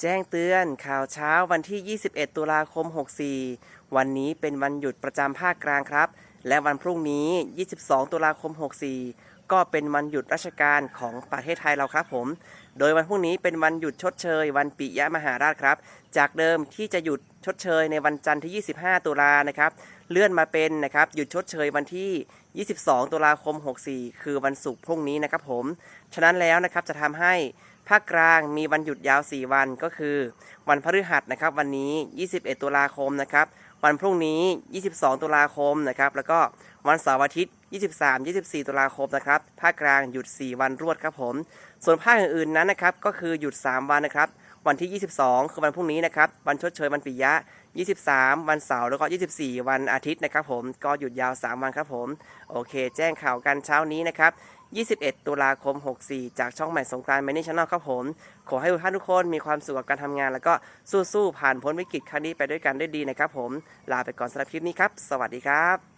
แจ้งเตือนข่าวเช้าวันที่ 21 ตุลาคม 64 วันนี้เป็นวันหยุดประจำภาคกลางครับ และวันพรุ่งนี้ 22 ตุลาคม 64 ก็เป็นวันหยุดราชการของประเทศไทยเราครับผม โดยวันพรุ่งนี้เป็นวันหยุดชดเชย วันปิยมหาราชครับ จากเดิมที่จะหยุดชดเชยในวันจันทร์ที่ 25 ตุลานะครับ เลื่อนมาเป็นนะครับหยุดชดเชยวันที่ 22 ตุลาคม 64 คือวันศุกร์พรุ่งนี้นะครับผม ฉะนั้นแล้วนะครับจะทำให้ ภาคกลางมีวันหยุดยาว 4 วันก็คือ วันพฤหัสนะครับ วันนี้ 21 ตุลาคมนะครับ วันพรุ่งนี้ 22 ตุลาคมนะครับ แล้วก็วันเสาร์อาทิตย์ 23 24 ตุลาคมนะครับ ภาคกลางหยุด 4 วันรวดครับผม ส่วนภาคอื่นๆนั้นนะครับ ก็คือหยุด 3 วันนะครับ วันที่ 22 คือวันพรุ่งนี้นะครับ วันชดเชยวันปิยะ 23 วันเสาร์แล้วก็ 24 วันอาทิตย์นะครับผม ก็หยุดยาว 3 วันครับผม โอเค แจ้งข่าวกันเช้านี้นะครับ 21 ตุลาคม 64 จากช่องใหม่สงกรานต์มินิชแนลครับผม ขอให้ทุกท่านทุกคนมีความสุขกับการทำงาน แล้วก็สู้ๆผ่านพ้นวิกฤตครั้งนี้ไปด้วยกันได้ดีนะครับผม ลาไปก่อนสำหรับคลิปนี้ครับ สวัสดีครับ